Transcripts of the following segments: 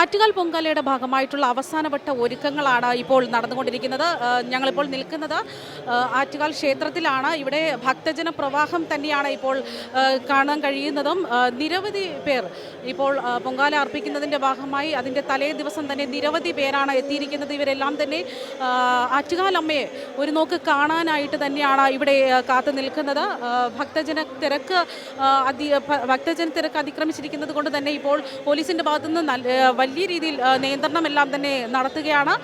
ആറ്റുകാൽ പൊങ്കാലയുടെ ഭാഗമായിട്ടുള്ള അവസാനവട്ട ഒരുക്കങ്ങളാണ് ഇപ്പോൾ നടന്നുകൊണ്ടിരിക്കുന്നത്. ഞങ്ങളിപ്പോൾ നിൽക്കുന്നത് ആറ്റുകാൽ ക്ഷേത്രത്തിലാണ്. ഇവിടെ ഭക്തജന പ്രവാഹം തന്നെയാണ് ഇപ്പോൾ കാണാൻ കഴിയുന്നതും. നിരവധി പേർ ഇപ്പോൾ പൊങ്കാല അർപ്പിക്കുന്നതിന്റെ ഭാഗമായി അതിന്റെ തലേ ദിവസം തന്നെ നിരവധി പേരാണ് എത്തിയിരിക്കുന്നത്. ഇവരെല്ലാം തന്നെ ആറ്റുകാലമ്മയെ ഒരു നോക്ക് കാണാനായിട്ട് തന്നെയാണ് ഇവിടെ കാത്തു നിൽക്കുന്നത്. ഭക്തജന തിരക്ക് അതി ഭക്തജന തിരക്ക് അതിക്രമിച്ചിരിക്കുന്നത് കൊണ്ട് തന്നെ ഇപ്പോൾ പോലീസിന്റെ ഭാഗത്തുനിന്ന് നല്ല വലിയ രീതിയിൽ നിയന്ത്രണമെല്ലാം തന്നെ നടത്തുകയാണ്.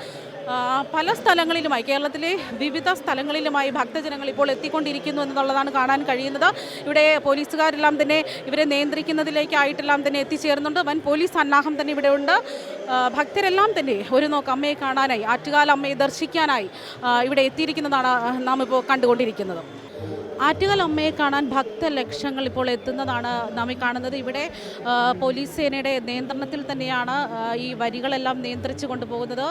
പല സ്ഥലങ്ങളിലുമായി കേരളത്തിലെ വിവിധ സ്ഥലങ്ങളിലുമായി ഭക്തജനങ്ങൾ ഇപ്പോൾ എത്തിക്കൊണ്ടിരിക്കുന്നു എന്നുള്ളതാണ് കാണാൻ കഴിയുന്നത്. ഇവിടെ പോലീസുകാരെല്ലാം തന്നെ ഇവരെ നിയന്ത്രിക്കുന്നതിലേക്കായിട്ടെല്ലാം തന്നെ എത്തിച്ചേർന്നുണ്ട്. വൻ പോലീസ് സന്നാഹം തന്നെ ഇവിടെ ഉണ്ട്. ഭക്തരെല്ലാം തന്നെ ഒരു നോക്ക് അമ്മയെ കാണാനായി ആറ്റുകാല അമ്മയെ ദർശിക്കാനായി ഇവിടെ എത്തിയിരിക്കുന്നതാണ് നാം ഇപ്പോൾ കണ്ടുകൊണ്ടിരിക്കുന്നത്. ആറ്റുകാൽ അമ്മയെ കാണാൻ ഭക്തലക്ഷങ്ങൾ ഇപ്പോൾ എത്തുന്നതാണ് നാം കാണുന്നത്. ഇവിടെ പോലീസ് സേനയുടെ നിയന്ത്രണത്തിൽ തന്നെയാണ് ഈ വരികളെല്ലാം നിയന്ത്രിച്ചു കൊണ്ടുപോകുന്നത്.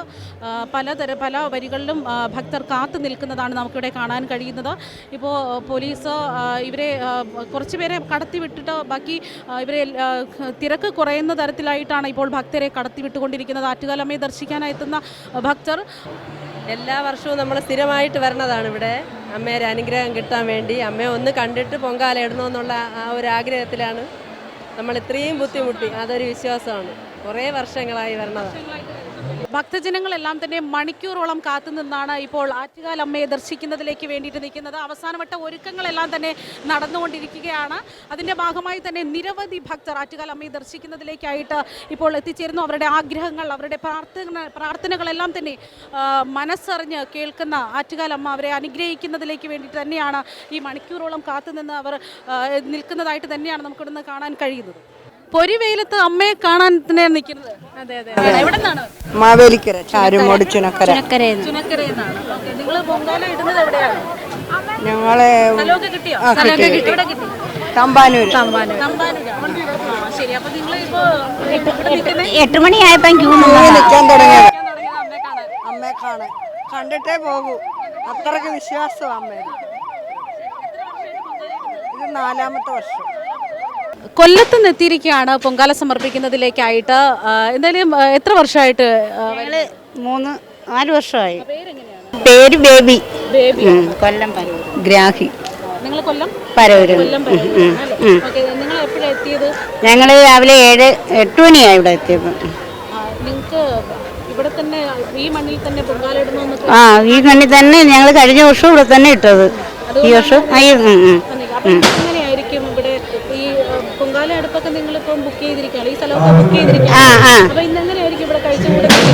പലതര പല വരികളിലും ഭക്തർ കാത്തു നിൽക്കുന്നതാണ് നമുക്കിവിടെ കാണാൻ കഴിയുന്നത്. ഇപ്പോൾ പോലീസ് ഇവരെ കുറച്ച് പേരെ കടത്തി വിട്ടിട്ട് ബാക്കി ഇവരെ തിരക്ക് കുറയുന്ന തരത്തിലായിട്ടാണ് ഇപ്പോൾ ഭക്തരെ കടത്തിവിട്ടുകൊണ്ടിരിക്കുന്നത് ആറ്റുകാലമ്മയെ എത്തുന്ന ഭക്തർ എല്ലാ വർഷവും നമ്മൾ സ്ഥിരമായിട്ട് വരണതാണ് ഇവിടെ. അമ്മയുടെ അനുഗ്രഹം കിട്ടാൻ വേണ്ടി അമ്മയെ ഒന്ന് കണ്ടിട്ട് പൊങ്കാല ഇടണമെന്നുള്ള ആ ഒരു ആഗ്രഹത്തിലാണ് നമ്മൾ ഇത്രയും ബുദ്ധിമുട്ടി. അതൊരു വിശ്വാസമാണ്. കുറേ വർഷങ്ങളായി വരണതാണ്. ഭക്തജനങ്ങളെല്ലാം തന്നെ മണിക്കൂറോളം കാത്തുനിന്നാണ് ഇപ്പോൾ ആറ്റുകാലമ്മയെ ദർശിക്കുന്നതിലേക്ക് വേണ്ടിയിട്ട് നിൽക്കുന്നത്. അവസാനവട്ട ഒരുക്കങ്ങളെല്ലാം തന്നെ നടന്നുകൊണ്ടിരിക്കുകയാണ്. അതിന്റെ ഭാഗമായി തന്നെ നിരവധി ഭക്തർ ആറ്റുകാലമ്മയെ ദർശിക്കുന്നതിലേക്കായിട്ട് ഇപ്പോൾ എത്തിച്ചേരുന്നു. അവരുടെ ആഗ്രഹങ്ങൾ അവരുടെ പ്രാർത്ഥന പ്രാർത്ഥനകളെല്ലാം തന്നെ മനസ്സറിഞ്ഞ് കേൾക്കുന്ന ആറ്റുകാലമ്മ അവരെ അനുഗ്രഹിക്കുന്നതിലേക്ക് വേണ്ടിയിട്ട് തന്നെയാണ് ഈ മണിക്കൂറോളം കാത്തുനിന്ന് അവർ നിൽക്കുന്നതായിട്ട് തന്നെയാണ് നമുക്കിവിടുന്ന് കാണാൻ കഴിയുന്നത്. പൊരിവെയിലത്ത് അമ്മയെ കാണാൻ നിൽക്കുന്നത്? അതെ അതെ. എവിടെ നിന്നാണ് മാവേലിക്കര ചാരുമോട് ചുനക്കര. നിങ്ങൾ പൊങ്കാല ഇടുന്നത് എവിടെയാണ്? ഞങ്ങളെ സ്ഥലമൊക്കെ കിട്ടിയോ? ആ, സ്ഥലമൊക്കെ കിട്ടി, കിട്ടി. എവിടെ കിട്ടി? തമ്പാനൂര്. തമ്പാനൂരാണ് ആ ശരി. അപ്പൊ നിങ്ങൾ ഇപ്പോ ഇവിടെ നിൽക്കുന്നത് എട്ട് മണിയായപ്പോ ക്യൂ നിൽക്കാൻ തുടങ്ങിയത്. അമ്മയെ കാണാൻ. അമ്മയെ കാണാൻ. കണ്ടിട്ടേ പോകൂ. അത്രയ്ക്ക് വിശ്വാസം അമ്മയുടെ ഇത് നാലാമത്തെ വർഷം. കൊല്ലത്ത് നിന്ന് എത്തിയിരിക്കുകയാണ് പൊങ്കാല സമർപ്പിക്കുന്നതിലേക്കായിട്ട്. എന്തായാലും എത്ര വർഷമായിട്ട് മൂന്ന് നാല് വർഷമായി. പേര് ബേബി. കൊല്ലം ഗ്രാഹി. നിങ്ങൾ കൊല്ലം? പരൂര് കൊല്ലം ഓക്കെ നിങ്ങൾ എപ്പോഴാണ് എത്തിയത്? ഞങ്ങൾ രാവിലെ ഏഴ് എട്ട് മണിയായി ഇവിടെ എത്തിയത് നിങ്ങൾക്ക് ഇവിടെ തന്നെ ഈ മണ്ണിൽ തന്നെ പൊങ്കാല ആ ഈ മണ്ണി തന്നെ ഞങ്ങൾ കഴിഞ്ഞ വർഷം ഇവിടെ തന്നെ ഇട്ടത്. ഈ വർഷം ആ,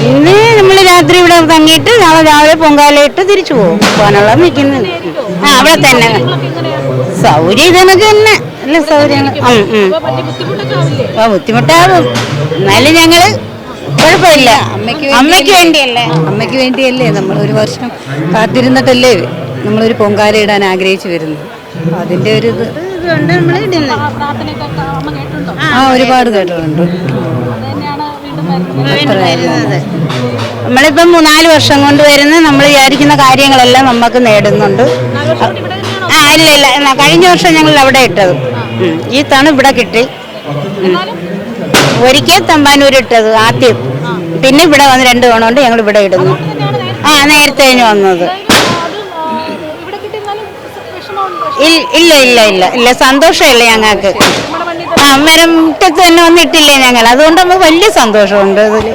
ഇന്ന് നമ്മൾ രാത്രി ഇവിടെ തങ്ങിയിട്ട് നാളെ രാവിലെ പൊങ്കാലയിട്ട് തിരിച്ചു പോകും. പോകാനുള്ള നിൽക്കുന്നത്. ആ അവിടെ തന്നെ. സൗകര്യം ഇതൊക്കെ തന്നെ. അല്ല സൗകര്യങ്ങൾ. ആ ബുദ്ധിമുട്ടാകും എന്നാലും ഞങ്ങൾ കുഴപ്പമില്ല. അമ്മയ്ക്ക് അമ്മയ്ക്ക് വേണ്ടിയല്ലേ? അമ്മയ്ക്ക് വേണ്ടിയല്ലേ നമ്മൾ ഒരു വർഷം കാത്തിരുന്നിട്ടല്ലേ നമ്മളൊരു പൊങ്കാല ഇടാൻ ആഗ്രഹിച്ചു വരുന്നു അതിന്റെ ഒരു ഇത് ഇതുകൊണ്ട് നമ്മൾ ഇടുന്നത് ആ ഒരുപാട് കേട്ടിട്ടുണ്ട്. അത് തന്നെയാണ് വീണ്ടും വരുന്നത് വരുന്നത്. നമ്മളിപ്പം മൂന്നാൽ വർഷം കൊണ്ട് വരുന്ന നമ്മൾ വിചാരിക്കുന്ന കാര്യങ്ങളെല്ലാം നമുക്ക് നേടുന്നുണ്ട്. ആ ഇല്ല ഇല്ല എന്നാ കഴിഞ്ഞ വർഷം ഞങ്ങൾ അവിടെ ഇട്ടത്. ഈ തണു ഇവിടെ കിട്ടി. ഒരിക്കൽ തമ്പാനൂർ ഇട്ടത് ആദ്യം. പിന്നെ ഇവിടെ വന്ന് രണ്ട് തവണ കൊണ്ട് ഞങ്ങൾ ഇവിടെ ഇടുന്നു. ആ നേരത്തെ കഴിഞ്ഞ് വന്നത്. ഇല്ല ഇല്ല ഇല്ല ഇല്ല. സന്തോഷമില്ല ഞങ്ങൾക്ക്. ആ മുറ്റത്ത് തന്നെ വന്നിട്ടില്ല ഞങ്ങൾ? അതുകൊണ്ട് നമുക്ക് വലിയ സന്തോഷമുണ്ട് ഇതിൽ